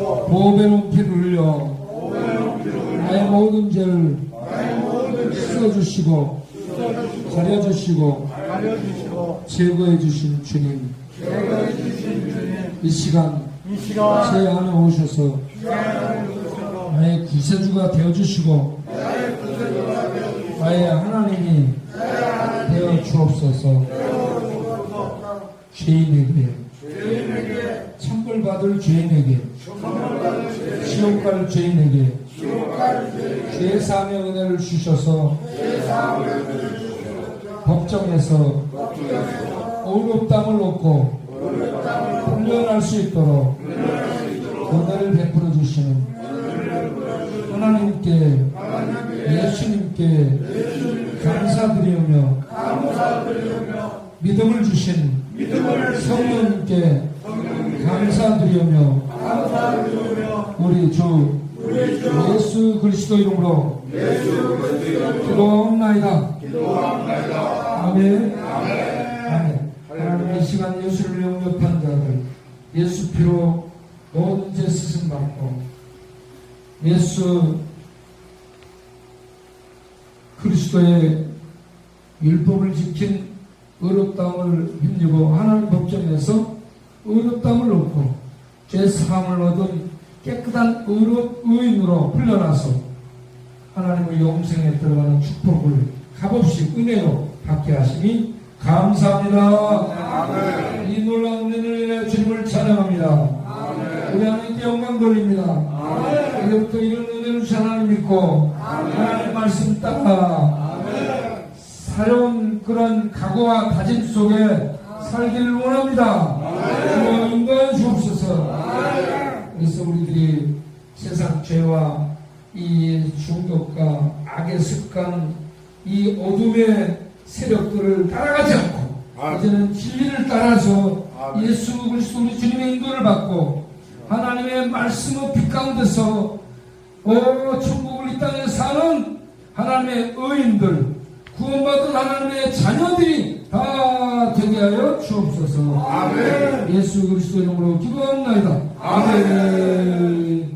보배로운 피를 흘려 나의 모든 죄를 씻어주시고 가려주시고 제거해 주신 주님 이 시간 제 안에 오셔서 나의 구세주가 되어주시고 나의 하나님이 되어 주옵소서. 죄인에게 천벌 받을 죄인에게 지옥 갈 죄인에게 죄 사함의 은혜를 주셔서 법정에서 의롭담을 얻고 훈련할 수 있도록 은혜를 베풀어 주시는 하나님께 예수님께 감사드리며 믿음을 주신 성령님께 감사드리며 우리 주 예수 그리스도 이름으로 기도합나이다. 아멘. 아멘. 하나님 이 시간 예수를 영접한 자들 예수 피로 모든 죄 쓰심 받고 예수 그리스도의 율법을 지킨 의롭다함을 힘입고 하나님 법정에서 의롭다함을 얻고 죄 사함을 얻은 깨끗한 의로, 의인으로 풀려나서 하나님의 영생에 들어가는 축복을 값없이 은혜로 받게 하시니 감사합니다. 이 놀라운 은혜를 주님을 찬양합니다. 우리 하나님께 영광 돌립니다. 이제부터 이런 은혜를 주신 하나님 믿고 하나님 말씀 따라 살아온 그런 각오와 다짐 속에 살기를 원합니다. 주여 인도하여 주옵소서. 그래서 우리들이 세상 죄와 이 중독과 악의 습관, 이 어둠의 세력들을 따라가지 않고 이제는 진리를 따라서 예수 그리스도 우리 주님의 인도를 받고 하나님의 말씀의 빛 가운데서 오 천국을 이 땅에 사는 하나님의 의인들 구원받은 하나님의 자녀들이 다 되게 하여 주옵소서. 아멘. 예수 그리스도 이름으로 기도합니다. 아멘.